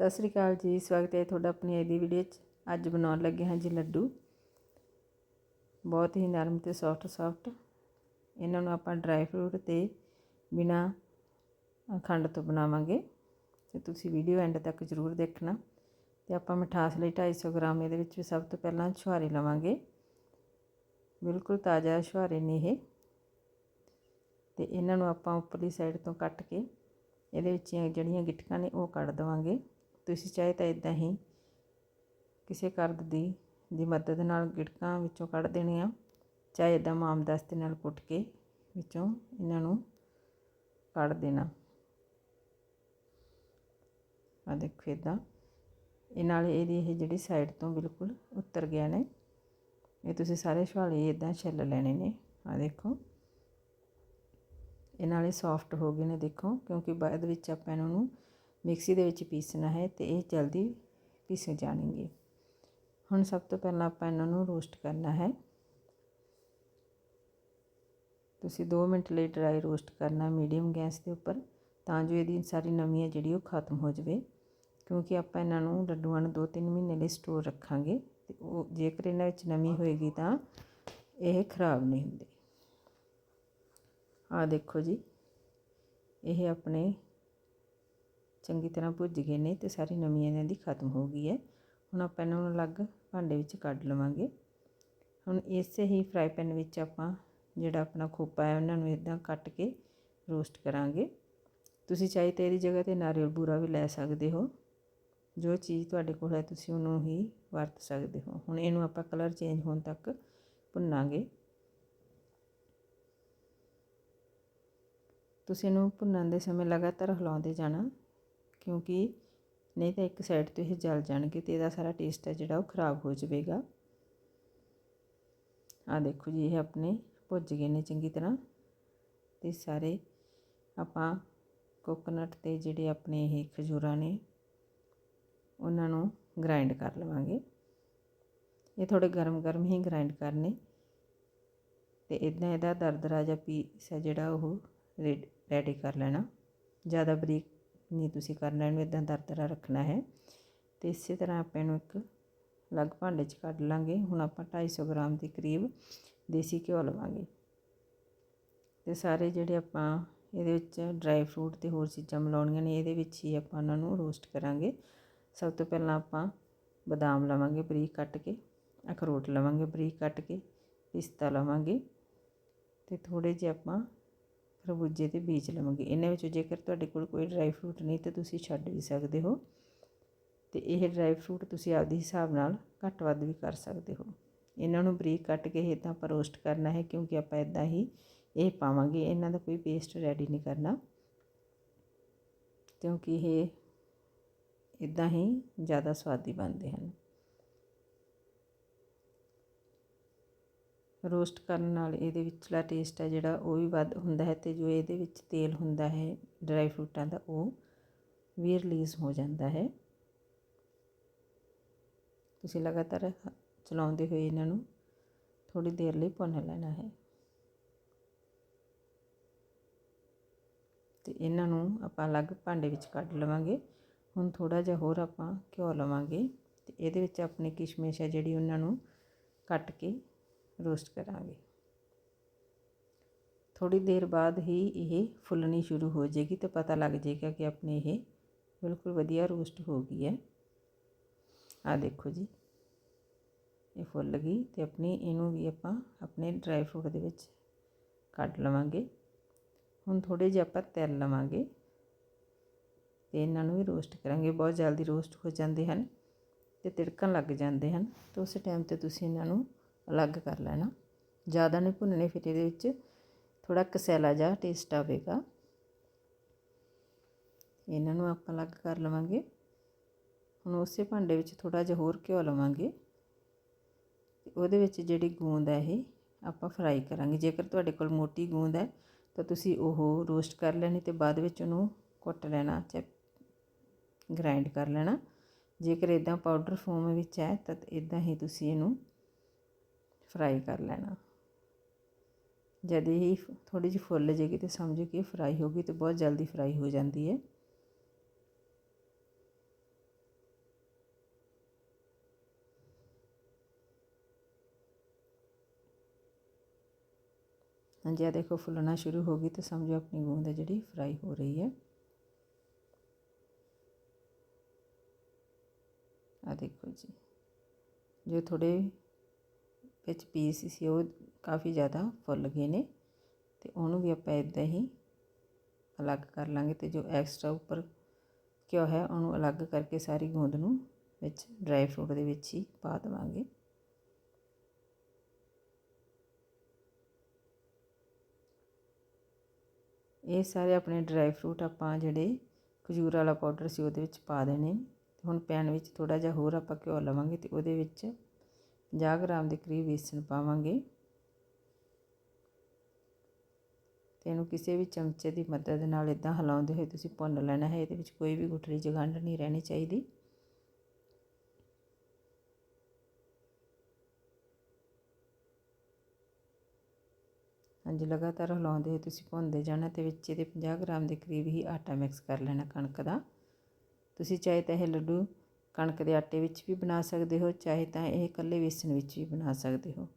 ਸਤਿ ਸ੍ਰੀ ਅਕਾਲ ਜੀ, ਸਵਾਗਤ ਹੈ ਤੁਹਾਡਾ ਆਪਣੀ ਅੱਜ ਦੀ ਵੀਡੀਓ 'ਚ। ਅੱਜ ਬਣਾਉਣ ਲੱਗੇ ਹਾਂ ਜੀ ਲੱਡੂ। ਬਹੁਤ ਹੀ ਨਰਮ ਤੇ ਸੌਫਟ ਸੌਫਟ ਇਹਨਾਂ ਨੂੰ ਆਪਾਂ ਡਰਾਈ ਫਰੂਟ ਤੇ ਬਿਨਾ ਖੰਡ ਤੋਂ ਬਣਾਵਾਂਗੇ। ਤੇ ਤੁਸੀਂ ਵੀਡੀਓ ਐਂਡ ਤੱਕ ਜ਼ਰੂਰ ਦੇਖਣਾ। ਤੇ ਆਪਾਂ ਮਿਠਾਸ ਲਈ 250 ਗ੍ਰਾਮ ਇਹਦੇ ਵਿੱਚ ਸਭ ਤੋਂ ਪਹਿਲਾਂ ਛੁਹਾਰੇ ਲਵਾਂਗੇ। ਬਿਲਕੁਲ ਤਾਜ਼ਾ ਛੁਹਾਰੇ ਨੇ ਇਹ। ਤੇ ਇਹਨਾਂ ਨੂੰ ਆਪਾਂ ਉੱਪਰਲੀ ਸਾਈਡ ਤੋਂ ਕੱਟ ਕੇ ਇਹਦੇ ਵਿੱਚ ਜਿਹੜੀਆਂ ਗਿੱਟਕਾਂ ਨੇ ਉਹ ਕੱਢ ਦਵਾਂਗੇ। ਤੁਸੀਂ ਚਾਹੇ ਤਾਂ ਇਦਾਂ ਹੀ ਕਿਸੇ ਕਰਦ ਦੀ ਦੀ ਮਦਦ ਨਾਲ ਗਿਟਕਾਂ ਵਿੱਚੋਂ ਕੱਢ ਦੇਣੇ ਆ ਚਾਹੇ ਇਦਾਂ ਮਾਮਦਸਤੇ ਨਾਲ ਕੁੱਟ ਕੇ ਵਿੱਚੋਂ ਇਹਨਾਂ ਨੂੰ ਕੱਢ ਦੇਣਾ। ਆ ਦੇਖੋ ਇਦਾਂ ਇਹ ਨਾਲ ਇਹਦੀ ਇਹ ਜਿਹੜੀ ਸਾਈਡ ਤੋਂ ਬਿਲਕੁਲ ਉੱਤਰ ਗਿਆ ਨੇ। ਇਹ ਤੁਸੀਂ ਸਾਰੇ ਛਵਾਲੇ ਇਦਾਂ ਛਿੱਲ ਲੈਣੇ ਨੇ। ਆ ਦੇਖੋ। ਇਹ ਨਾਲੇ ਸੌਫਟ ਹੋ ਗਏ ਨੇ, ਦੇਖੋ, ਕਿਉਂਕਿ ਬਾਅਦ ਵਿੱਚ ਆਪਾਂ ਇਹਨਾਂ ਨੂੰ ਮਿਕਸੀ ਦੇ ਵਿੱਚ ਪੀਸਣਾ ਹੈ ਤੇ ਇਹ ਜਲਦੀ ਪੀਸੇ ਜਾਣਗੇ। ਹੁਣ ਸਭ ਤੋਂ ਪਹਿਲਾਂ ਆਪਾਂ ਇਹਨਾਂ ਨੂੰ ਰੋਸਟ ਕਰਨਾ ਹੈ। ਤੁਸੀਂ 2 ਮਿੰਟ ਲਈ ਡਰਾਈ ਰੋਸਟ ਕਰਨਾ ਮੀਡੀਅਮ ਗੈਸ ਦੇ ਉੱਪਰ ਤਾਂ ਜੋ ਇਹਦੀ ਸਾਰੀ ਨਮੀ ਹੈ ਜਿਹੜੀ ਉਹ ਖਤਮ ਹੋ ਜਾਵੇ। ਕਿਉਂਕਿ ਆਪਾਂ ਇਹਨਾਂ ਨੂੰ ਲੱਡੂਆਂ ਨੂੰ 2-3 ਮਹੀਨੇ ਲਈ ਸਟੋਰ ਰੱਖਾਂਗੇ ਤੇ ਉਹ ਜੇਕਰ ਇਹਨਾਂ ਵਿੱਚ ਨਮੀ ਹੋਏਗੀ ਤਾਂ ਇਹ ਖਰਾਬ ਨਹੀਂ ਹੁੰਦੇ। ਆ ਦੇਖੋ ਜੀ, ਇਹ ਆਪਣੇ ਚੰਗੀ ਤਰ੍ਹਾਂ ਭੁੱਜ ਗਏ ਨੇ ਤੇ ਸਾਰੀ ਨਮੀ ਇਹਨਾਂ ਦੀ ਖਤਮ ਹੋ ਗਈ ਹੈ। ਹੁਣ ਆਪਾਂ ਇਹਨਾਂ ਨੂੰ ਅਲੱਗ ਭਾਂਡੇ ਵਿੱਚ ਕੱਢ ਲਵਾਂਗੇ। ਹੁਣ ਇਸੇ ਹੀ ਫਰਾਈ ਪੈਨ ਵਿੱਚ ਆਪਾਂ ਜਿਹੜਾ ਆਪਣਾ ਖੋਪਾ ਹੈ ਉਹਨਾਂ ਨੂੰ ਇਦਾਂ ਕੱਟ ਕੇ ਰੋਸਟ ਕਰਾਂਗੇ। ਤੁਸੀਂ ਚਾਹੇ ਤਾਂ ਇਹਦੀ ਜਗ੍ਹਾ ਤੇ ਨਾਰੀਅਲ ਬੂਰਾ ਵੀ ਲੈ ਸਕਦੇ ਹੋ। ਜੋ ਚੀਜ਼ ਤੁਹਾਡੇ ਕੋਲ ਹੈ ਤੁਸੀਂ ਉਹਨੂੰ ਹੀ ਵਰਤ ਸਕਦੇ ਹੋ। ਹੁਣ ਇਹਨੂੰ ਆਪਾਂ ਕਲਰ ਚੇਂਜ ਹੋਣ ਤੱਕ ਭੁੰਨਾਂਗੇ। ਤੁਸੀਂ ਇਹਨੂੰ ਭੁੰਨਣ ਦੇ ਸਮੇਂ ਲਗਾਤਾਰ ਹਿਲਾਉਂਦੇ ਜਾਣਾ। ਕਿਉਂਕਿ ਨਹੀਂ ਤਾਂ ਇੱਕ ਸਾਈਡ ਤੋਂ ਇਹ ਜਲ ਜਾਣਗੇ ਤੇ ਇਹਦਾ ਸਾਰਾ ਟੇਸਟ ਹੈ ਜਿਹੜਾ ਉਹ ਖਰਾਬ ਹੋ ਜਾਵੇਗਾ। ਆ ਦੇਖੋ ਜੀ, ਇਹ ਆਪਣੇ ਭੁੱਜ ਗਏ ਨੇ ਚੰਗੀ ਤਰ੍ਹਾਂ। ਤੇ ਸਾਰੇ ਆਪਾਂ ਕੋਕੋਨਟ ਤੇ ਜਿਹੜੇ ਆਪਣੇ ਇਹ ਖਜੂਰਾਂ ਨੇ, ਉਹਨਾਂ ਨੂੰ ਗ੍ਰਾਈਂਡ ਕਰ ਲਵਾਂਗੇ। ਇਹ ਥੋੜੇ ਗਰਮ-ਗਰਮ ਹੀ ਗ੍ਰਾਈਂਡ ਕਰਨੇ। ਤੇ ਇਦਾਂ ਇਹਦਾ ਦਰਦਰਾ ਜਾਂ ਪੀਸ ਹੈ ਜਿਹੜਾ ਉਹ ਰੈਡੀ ਕਰ ਲੈਣਾ। ਜ਼ਿਆਦਾ ਬਰੀਕ ਨਹੀਂ ਤੁਸੀਂ ਕਰਨਾ ਇਹਨੂੰ ਇਦਾਂ ਦਰਦਰਾ ਰੱਖਣਾ ਹੈ। ਤੇ ਇਸੇ ਤਰ੍ਹਾਂ ਆਪਾਂ ਇਹਨੂੰ ਇੱਕ ਅਲੱਗ ਭਾਂਡੇ 'ਚ ਕੱਢ ਲਾਂਗੇ। ਹੁਣ ਆਪਾਂ 250 ਗ੍ਰਾਮ ਦੇ ਕਰੀਬ ਦੇਸੀ ਘਿਓ ਲਵਾਂਗੇ। ਤੇ ਸਾਰੇ ਜਿਹੜੇ ਆਪਾਂ ਇਹਦੇ ਵਿੱਚ ਡਰਾਈ ਫਰੂਟ ਤੇ ਹੋਰ ਚੀਜ਼ਾਂ ਮਿਲਾਉਣੀਆਂ ਨੇ, ਇਹਦੇ ਵਿੱਚ ਹੀ ਆਪਾਂ ਉਹਨਾਂ ਨੂੰ ਰੋਸਟ ਕਰਾਂਗੇ। ਸਭ ਤੋਂ ਪਹਿਲਾਂ ਆਪਾਂ ਬਦਾਮ ਲਵਾਂਗੇ ਬਰੀਕ ਕੱਟ ਕੇ, ਅਖਰੋਟ ਲਵਾਂਗੇ ਬਰੀਕ ਕੱਟ ਕੇ, ਪਿਸਤਾ ਲਵਾਂਗੇ। ਤੇ ਥੋੜੇ ਜਿਹਾ ਆਪਾਂ ਖਰਬੂਜੇ ਦੇ ਬੀਜ ਲਵਾਂਗੇ। ਇਹਨਾਂ ਵਿੱਚੋਂ ਜੇਕਰ ਤੁਹਾਡੇ ਕੋਲ ਕੋਈ ਡਰਾਈ ਫਰੂਟ ਨਹੀਂ ਤਾਂ ਤੁਸੀਂ ਛੱਡ ਵੀ ਸਕਦੇ ਹੋ ਤੇ ਇਹ ਡਰਾਈ ਫਰੂਟ ਤੁਸੀਂ ਆਪਦੇ ਹਿਸਾਬ ਨਾਲ ਘੱਟ ਵੱਧ ਵੀ ਕਰ ਸਕਦੇ ਹੋ। ਇਹਨਾਂ ਨੂੰ ਬਰੀਕ ਕੱਟ ਕੇ ਇਦਾਂ ਆਪਾਂ ਰੋਸਟ ਕਰਨਾ ਹੈ ਕਿਉਂਕਿ ਆਪਾਂ ਇਦਾਂ ਹੀ ਇਹ ਪਾਵਾਂਗੇ। ਇਹਨਾਂ ਦਾ ਕੋਈ ਪੇਸਟ ਰੈਡੀ ਨਹੀਂ ਕਰਨਾ। ਕਿਉਂਕਿ ਇਹ ਇਦਾਂ ਹੀ ਜ਼ਿਆਦਾ ਸਵਾਦੀ ਬਣਦੇ ਹਨ। ਰੋਸਟ ਕਰਨ ਨਾਲ ਇਹਦੇ ਵਿਚਲਾ ਟੇਸਟ ਹੈ ਜਿਹੜਾ ਉਹ ਵੀ ਵੱਧ ਹੁੰਦਾ ਹੈ ਤੇ ਜੋ ਇਹਦੇ ਵਿੱਚ ਤੇਲ ਹੁੰਦਾ ਹੈ ਡਰਾਈ ਫਰੂਟਾਂ ਦਾ ਉਹ ਵੀ ਰਿਲੀਜ਼ ਹੋ ਜਾਂਦਾ ਹੈ। ਤੁਸੀਂ ਲਗਾਤਾਰ ਚਲਾਉਂਦੇ ਹੋਏ ਇਹਨਾਂ ਨੂੰ ਥੋੜੀ ਦੇਰ ਲਈ ਭੁੰਨ ਲੈਣਾ ਹੈ। ਤੇ ਇਹਨਾਂ ਨੂੰ ਆਪਾਂ ਅਲੱਗ ਭਾਂਡੇ ਵਿੱਚ ਕੱਢ ਲਵਾਂਗੇ। ਹੁਣ ਥੋੜਾ ਜਿਹਾ ਹੋਰ ਆਪਾਂ ਘਿਓ ਲਵਾਂਗੇ ਤੇ ਇਹਦੇ ਵਿੱਚ ਆਪਣੀ ਕਿਸ਼ਮਿਸ਼ ਹੈ ਜਿਹੜੀ ਉਹਨਾਂ ਨੂੰ ਕੱਟ ਕੇ ਰੋਸਟ ਕਰਾਂਗੇ। ਥੋੜੀ ਦੇਰ ਬਾਅਦ ਹੀ ਇਹ ਫੁੱਲਣੀ ਸ਼ੁਰੂ ਹੋ ਜਾਏਗੀ ਤੇ ਪਤਾ ਲੱਗ ਜਾਏਗਾ ਕਿ ਆਪਣੇ ਇਹ ਬਿਲਕੁਲ ਵਧੀਆ ਰੋਸਟ ਹੋ ਗਈ ਹੈ। ਆ ਦੇਖੋ ਜੀ, ਇਹ ਫੁੱਲ ਗਈ ਤੇ ਆਪਣੀ ਇਹਨੂੰ ਵੀ ਆਪਾਂ ਆਪਣੇ ਡਰਾਈ ਫਰੂਟ ਦੇ ਵਿੱਚ ਕੱਢ ਲਵਾਂਗੇ। ਹੁਣ ਥੋੜੇ ਜਿਹਾ ਆਪਾਂ ਤੇਲ ਲਵਾਂਗੇ ਤੇ ਇਹਨਾਂ ਨੂੰ ਵੀ ਰੋਸਟ ਕਰਾਂਗੇ। ਬਹੁਤ ਜਲਦੀ ਰੋਸਟ ਹੋ ਜਾਂਦੇ ਹਨ ਤੇ ਤਿੜਕਣ ਲੱਗ ਜਾਂਦੇ ਹਨ ਤਾਂ ਉਸ ਟਾਈਮ ਤੇ ਤੁਸੀਂ ਇਹਨਾਂ ਨੂੰ ਅਲੱਗ ਕਰ ਲੈਣਾ। ਜ਼ਿਆਦਾ ਨਹੀਂ ਭੁੰਨਣੇ ਫਿਰ ਇਹਦੇ ਵਿੱਚ ਥੋੜਾ ਕਸੈਲਾ ਜਿਹਾ ਟੇਸਟ ਆਵੇਗਾ। ਇਹਨਾਂ ਨੂੰ ਆਪਾਂ ਅਲੱਗ ਕਰ ਲਵਾਂਗੇ। ਹੁਣ ਉਸੇ ਭਾਂਡੇ ਵਿੱਚ ਥੋੜਾ ਜਿਹਾ ਹੋਰ ਘਿਓ ਲਵਾਂਗੇ। ਉਹਦੇ ਵਿੱਚ ਜਿਹੜੀ ਗੂੰਦ ਹੈ ਇਹ ਆਪਾਂ ਫਰਾਈ ਕਰਾਂਗੇ। ਜੇਕਰ ਤੁਹਾਡੇ ਕੋਲ ਮੋਟੀ ਗੂੰਦ ਹੈ, ਤਾਂ ਤੁਸੀਂ ਉਹ ਰੋਸਟ ਕਰ ਲੈਣੀ ਤੇ ਬਾਅਦ ਵਿੱਚ ਉਹਨੂੰ ਕੁੱਟ ਲੈਣਾ ਚਾਹੇ ਗ੍ਰਾਈਂਡ ਕਰ ਲੈਣਾ। ਜੇਕਰ ਇਦਾਂ ਪਾਊਡਰ ਫੋਮ ਵਿੱਚ ਹੈ, ਤਾਂ ਇਦਾਂ ਹੀ ਤੁਸੀਂ ਇਹਨੂੰ ਫਰਾਈ ਕਰ ਲੈਣਾ। ਜਦ ਇਹ ਥੋੜੀ ਜਿਹੀ ਫੁੱਲ ਜੇਗੀ ਤੇ ਸਮਝੋ ਕਿ ਫਰਾਈ ਹੋ ਗਈ ਤੇ ਬਹੁਤ ਜਲਦੀ ਫਰਾਈ ਹੋ ਜਾਂਦੀ ਹੈ। ਹਾਂਜੀ ਆ ਦੇਖੋ, ਫੁੱਲਣਾ ਸ਼ੁਰੂ ਹੋ ਗਈ ਤੇ ਸਮਝੋ ਆਪਣੀ ਗੂੰਦ ਜਿਹੜੀ ਫਰਾਈ ਹੋ ਰਹੀ ਹੈ। ਆ ਦੇਖੋ ਜੀ, ਜੋ ਥੋੜੇ ਵਿੱਚ ਪੀਸ ਸੀ, ਉਹ ਕਾਫੀ ਜ਼ਿਆਦਾ ਫੁੱਲ ਗਏ ਨੇ ਤੇ ਉਹਨੂੰ ਵੀ ਆਪਾਂ ਇਦਾਂ ਹੀ ਅਲੱਗ ਕਰ ਲਾਂਗੇ ਤੇ ਜੋ ਐਕਸਟਰਾ ਉੱਪਰ ਘਿਓ ਹੈ, ਉਹਨੂੰ ਅਲੱਗ ਕਰਕੇ ਸਾਰੀ ਗੂੰਦ ਨੂੰ ਵਿੱਚ ਡਰਾਈ ਫਰੂਟ ਦੇ ਵਿੱਚ ਹੀ ਪਾ ਦੇਵਾਂਗੇ। ਇਹ ਸਾਰੇ ਆਪਣੇ ਡਰਾਈ ਫਰੂਟ ਆਪਾਂ ਜਿਹੜੇ ਖਜੂਰ ਵਾਲਾ ਪਾਊਡਰ ਸੀ, ਉਹਦੇ ਵਿੱਚ ਪਾ ਦੇਣੇ। ਤੇ ਹੁਣ ਪੈਨ ਵਿੱਚ ਥੋੜਾ ਜਿਹਾ ਹੋਰ ਆਪਾਂ ਘਿਓ ਲਵਾਂਗੇ ਤੇ ਉਹਦੇ ਵਿੱਚ 50 ਗ੍ਰਾਮ ਦੇ ਕਰੀਬ ਵੇਸਣ ਪਾਵਾਂਗੇ। ਤੇ ਇਹਨੂੰ ਕਿਸੇ ਵੀ ਚਮਚੇ ਦੀ ਮਦਦ ਨਾਲ ਇਦਾਂ ਹਿਲਾਉਂਦੇ ਹੋਏ ਤੁਸੀਂ ਭੁੰਨ ਲੈਣਾ ਹੈ। ਇਹਦੇ ਵਿੱਚ ਕੋਈ ਵੀ ਗੁਠਲੀ ਜਗੰਢ ਨਹੀਂ ਰਹਿਣੀ ਚਾਹੀਦੀ। ਹਾਂਜੀ, ਲਗਾਤਾਰ ਹਿਲਾਉਂਦੇ ਹੋਏ ਤੁਸੀਂ ਭੁੰਨਦੇ ਜਾਣਾ ਤੇ ਵਿੱਚ ਇਹਦੇ 50 ਗ੍ਰਾਮ ਦੇ ਕਰੀਬ ਹੀ ਆਟਾ ਮਿਕਸ ਕਰ ਲੈਣਾ ਕਣਕ ਦਾ। ਤੁਸੀਂ ਚਾਹੇ ਤਾਂ ਇਹ ਲੱਡੂ ਕਣਕ ਦੇ ਆਟੇ ਵਿੱਚ ਵੀ ਬਣਾ ਸਕਦੇ ਹੋ, ਚਾਹੇ ਤਾਂ ਇਹ ਇਕੱਲੇ ਵੇਸਣ ਵਿੱਚ ਵੀ ਬਣਾ ਸਕਦੇ ਹੋ।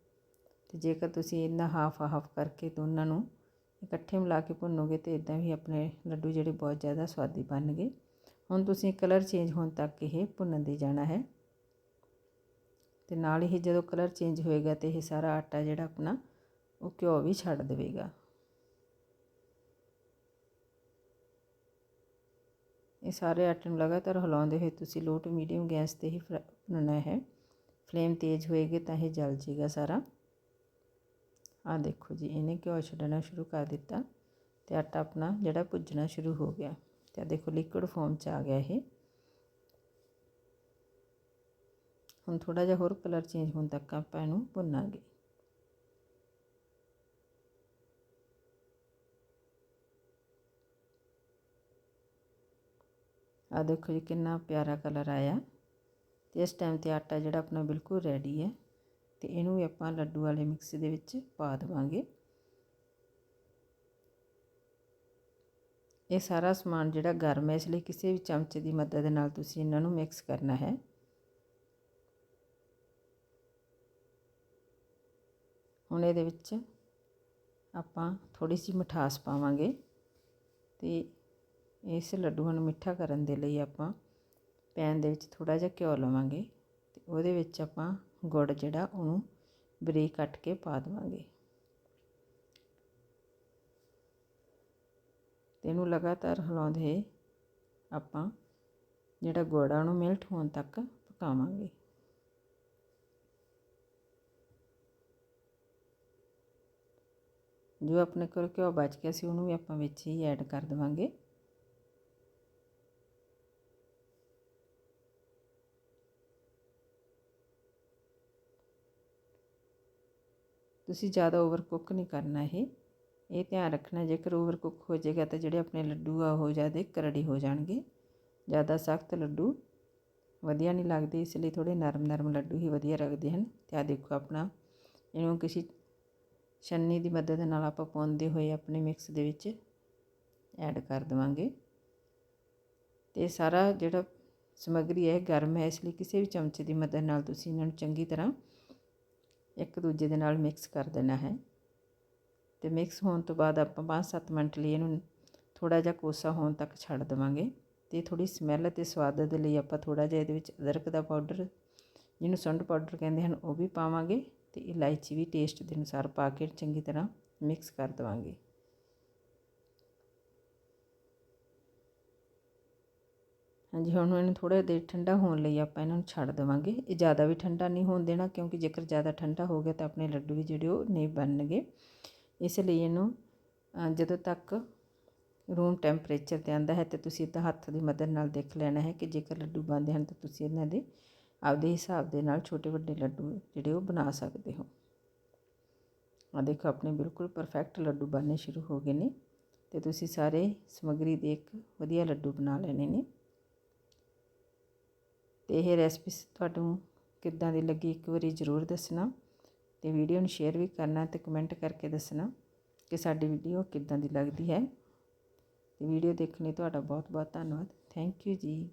ਤੇ ਜੇਕਰ ਤੁਸੀਂ ਇਹਨਾਂ ਹਾਫ ਹਾਫ ਕਰਕੇ ਦੋਨਾਂ ਨੂੰ ਇਕੱਠੇ ਮਿਲਾ ਕੇ ਭੁੰਨੋਗੇ ਤੇ ਇਦਾਂ ਵੀ ਆਪਣੇ ਲੱਡੂ ਜਿਹੜੇ ਬਹੁਤ ਜ਼ਿਆਦਾ ਸਵਾਦੀ ਬਣਨਗੇ। ਹੁਣ ਤੁਸੀਂ ਕਲਰ ਚੇਂਜ ਹੋਣ ਤੱਕ ਇਹ ਭੁੰਨਣ ਦੇ ਜਾਣਾ ਹੈ। ਤੇ ਨਾਲ ਹੀ ਜਦੋਂ ਕਲਰ ਚੇਂਜ ਹੋਏਗਾ ਤੇ ਇਹ ਸਾਰਾ ਆਟਾ ਜਿਹੜਾ ਆਪਣਾ ਉਹ ਘਿਓ ਵੀ ਛੱਡ ਦੇਵੇਗਾ। ਇਹ ਸਾਰੇ ਆਟੇ ਨੂੰ ਲਗਾਤਾਰ ਹਿਲਾਉਂਦੇ ਹੋਏ ਤੁਸੀਂ ਲੋ ਟੂ ਮੀਡੀਅਮ ਗੈਸ ਤੇ ਹੀ ਭੁੰਨਣਾ ਹੈ। ਫਲੇਮ ਤੇਜ਼ ਹੋਏਗੀ ਤਾਂ ਇਹ ਜਲ ਜੇਗਾ ਸਾਰਾ। ਆ ਦੇਖੋ ਜੀ, ਇਹਨੇ ਘਿਓ ਛੱਡਣਾ ਸ਼ੁਰੂ ਕਰ ਦਿੱਤਾ ਤੇ ਆਟਾ ਆਪਣਾ ਜਿਹੜਾ ਭੁੱਜਣਾ ਸ਼ੁਰੂ ਹੋ ਗਿਆ ਤੇ ਆ ਦੇਖੋ ਲਿਕੁਇਡ ਫਾਰਮ ਚ ਆ ਗਿਆ ਇਹ। ਹੁਣ ਥੋੜਾ ਜਿਹਾ ਹੋਰ ਕਲਰ ਚੇਂਜ ਹੋਣ ਤੱਕ ਆਪਾਂ ਇਹਨੂੰ ਭੁੰਨਾਂਗੇ। ਆ ਦੇਖੋ ਜੀ ਕਿੰਨਾ ਪਿਆਰਾ ਕਲਰ ਆਇਆ। ਤੇ ਇਸ ਟਾਈਮ ਤੇ ਆਟਾ ਜਿਹੜਾ ਆਪਣਾ ਬਿਲਕੁਲ ਰੈਡੀ ਹੈ। ਤੇ ਇਹਨੂੰ ਵੀ ਆਪਾਂ ਲੱਡੂ ਵਾਲੇ ਮਿਕਸ ਦੇ ਵਿੱਚ ਪਾ ਦੇਵਾਂਗੇ। ਇਹ ਸਾਰਾ ਸਮਾਨ ਜਿਹੜਾ ਗਰਮ ਹੈ, ਇਸ ਲਈ ਕਿਸੇ ਵੀ ਚਮਚੇ ਦੀ ਮਦਦ ਨਾਲ ਤੁਸੀਂ ਇਹਨਾਂ ਨੂੰ ਮਿਕਸ ਕਰਨਾ ਹੈ। ਹੁਣ ਇਹਦੇ ਵਿੱਚ ਆਪਾਂ ਥੋੜੀ ਜਿਹੀ ਮਿਠਾਸ ਪਾਵਾਂਗੇ। ਤੇ ਇਸ ਲੱਡੂਆਂ ਨੂੰ ਮਿੱਠਾ ਕਰਨ ਦੇ ਲਈ ਆਪਾਂ ਪੈਨ ਦੇ ਵਿੱਚ ਥੋੜਾ ਜਿਹਾ ਘਿਓ ਲਵਾਂਗੇ ਤੇ ਉਹਦੇ ਵਿੱਚ ਆਪਾਂ ਗੁੜ ਜਿਹੜਾ ਉਹਨੂੰ ਬਰੀਕ ਕੱਟ ਕੇ ਪਾ ਦੇਵਾਂਗੇ। ਤੇ ਇਹਨੂੰ ਲਗਾਤਾਰ ਹਿਲਾਉਂਦੇ ਆਪਾਂ ਜਿਹੜਾ ਗੁੜ ਆ ਉਹਨੂੰ ਮਿਲਟ ਹੋਣ ਤੱਕ ਪਕਾਵਾਂਗੇ। ਜੋ ਆਪਣੇ ਕੋਲ ਘਿਓ ਬਚ ਗਿਆ ਸੀ ਉਹਨੂੰ ਵੀ ਆਪਾਂ ਵਿੱਚ ਹੀ ਐਡ ਕਰ ਦੇਵਾਂਗੇ। ਤੁਸੀਂ ਜ਼ਿਆਦਾ ਓਵਰ ਕੁੱਕ ਨਹੀਂ ਕਰਨਾ ਇਹ। ਇਹ ਧਿਆਨ ਰੱਖਣਾ, ਜੇਕਰ ਓਵਰ ਕੁੱਕ ਹੋ ਜਾਏਗਾ ਤਾਂ ਜਿਹੜੇ ਆਪਣੇ ਲੱਡੂ ਆ, ਉਹ ਜ਼ਿਆਦਾ ਕਰੜੀ ਹੋ ਜਾਣਗੇ। ਜ਼ਿਆਦਾ ਸਖਤ ਲੱਡੂ ਵਧੀਆ ਨਹੀਂ ਲੱਗਦੇ, ਇਸ ਲਈ ਥੋੜੇ ਨਰਮ ਨਰਮ ਲੱਡੂ ਹੀ ਵਧੀਆ ਲੱਗਦੇ ਹਨ। ਤੇ ਆ ਦੇਖੋ ਆਪਣਾ, ਇਹਨੂੰ ਕਿਸੇ ਛੰਨੀ ਦੀ ਮਦਦ ਨਾਲ ਆਪਾਂ ਪਾਉਂਦੇ ਹੋਏ ਆਪਣੇ ਮਿਕਸ ਦੇ ਵਿੱਚ ਐਡ ਕਰ ਦਵਾਂਗੇ। ਤੇ ਸਾਰਾ ਜਿਹੜਾ ਸਮੱਗਰੀ ਹੈ ਗਰਮ ਹੈ, ਇਸ ਲਈ ਕਿਸੇ ਵੀ ਚਮਚੇ ਦੀ ਮਦਦ ਨਾਲ ਤੁਸੀਂ ਇਹਨਾਂ ਨੂੰ ਚੰਗੀ ਤਰ੍ਹਾਂ ਇੱਕ ਦੂਜੇ ਦੇ ਨਾਲ ਮਿਕਸ ਕਰ ਦੇਣਾ ਹੈ। ਤੇ ਮਿਕਸ ਹੋਣ ਤੋਂ ਬਾਅਦ ਆਪਾਂ 5-7 ਮਿੰਟ ਲਈ ਇਹਨੂੰ ਥੋੜਾ ਜਿਹਾ ਕੋਸਾ ਹੋਣ ਤੱਕ ਛੱਡ ਦੇਵਾਂਗੇ ਤੇ ਥੋੜੀ ਸਮੈਲ ਤੇ ਸਵਾਦ ਦੇ ਲਈ ਆਪਾਂ ਥੋੜਾ ਜਿਹਾ ਇਹਦੇ ਵਿੱਚ ਅਦਰਕ ਦਾ ਪਾਊਡਰ ਜਿਹਨੂੰ ਸੁੰਡ ਪਾਊਡਰ ਕਹਿੰਦੇ ਹਨ, ਉਹ ਵੀ ਪਾਵਾਂਗੇ ਤੇ ਇਲਾਇਚੀ ਵੀ ਟੇਸਟ ਦੇ ਅਨੁਸਾਰ ਪਾ ਕੇ ਚੰਗੀ ਤਰ੍ਹਾਂ ਮਿਕਸ ਕਰ ਦੇਵਾਂਗੇ। ਹਾਂਜੀ, ਹੁਣ ਇਹਨੂੰ ਥੋੜ੍ਹਾ ਦੇਰ ਠੰਡਾ ਹੋਣ ਲਈ ਆਪਾਂ ਇਹਨਾਂ ਨੂੰ ਛੱਡ ਦੇਵਾਂਗੇ। ਇਹ ਜ਼ਿਆਦਾ ਵੀ ਠੰਡਾ ਨਹੀਂ ਹੋਣ ਦੇਣਾ ਕਿਉਂਕਿ ਜੇਕਰ ਜ਼ਿਆਦਾ ਠੰਡਾ ਹੋ ਗਿਆ ਤਾਂ ਆਪਣੇ ਲੱਡੂ ਵੀ ਜਿਹੜੇ ਉਹ ਨਹੀਂ ਬਣਨਗੇ। ਇਸ ਲਈ ਇਹਨੂੰ ਜਦੋਂ ਤੱਕ ਰੂਮ ਟੈਂਪਰੇਚਰ ਤੇ ਆਂਦਾ ਹੈ ਤੇ ਤੁਸੀਂ ਤਾਂ ਹੱਥ ਦੀ ਮਦਦ ਨਾਲ ਦੇਖ ਲੈਣਾ ਹੈ ਕਿ ਜੇਕਰ ਲੱਡੂ ਬਣਦੇ ਹਨ ਤਾਂ ਤੁਸੀਂ ਇਹਨਾਂ ਦੇ ਆਪਦੇ ਹਿਸਾਬ ਦੇ ਨਾਲ ਛੋਟੇ ਵੱਡੇ ਲੱਡੂ ਜਿਹੜੇ ਉਹ ਬਣਾ ਸਕਦੇ ਹੋ। ਆ ਦੇਖੋ, ਆਪਣੇ ਬਿਲਕੁਲ ਪਰਫੈਕਟ ਲੱਡੂ ਬਣਨੇ ਸ਼ੁਰੂ ਹੋ ਗਏ ਨੇ ਤੇ ਤੁਸੀਂ ਸਾਰੇ ਸਮਗਰੀ ਦੇ ਇੱਕ ਵਧੀਆ ਲੱਡੂ ਬਣਾ ਲੈਣੇ ਨੇ। ਅਤੇ ਇਹ ਰੈਸਪੀ ਤੁਹਾਨੂੰ ਕਿੱਦਾਂ ਦੀ ਲੱਗੀ ਇੱਕ ਵਾਰੀ ਜ਼ਰੂਰ ਦੱਸਣਾ ਅਤੇ ਵੀਡੀਓ ਨੂੰ ਸ਼ੇਅਰ ਵੀ ਕਰਨਾ ਅਤੇ ਕਮੈਂਟ ਕਰਕੇ ਦੱਸਣਾ ਕਿ ਸਾਡੀ ਵੀਡੀਓ ਕਿੱਦਾਂ ਦੀ ਲੱਗਦੀ ਹੈ। ਤੇ ਵੀਡੀਓ ਦੇਖਣ ਲਈ ਤੁਹਾਡਾ ਬਹੁਤ ਬਹੁਤ ਧੰਨਵਾਦ। ਥੈਂਕ ਯੂ ਜੀ।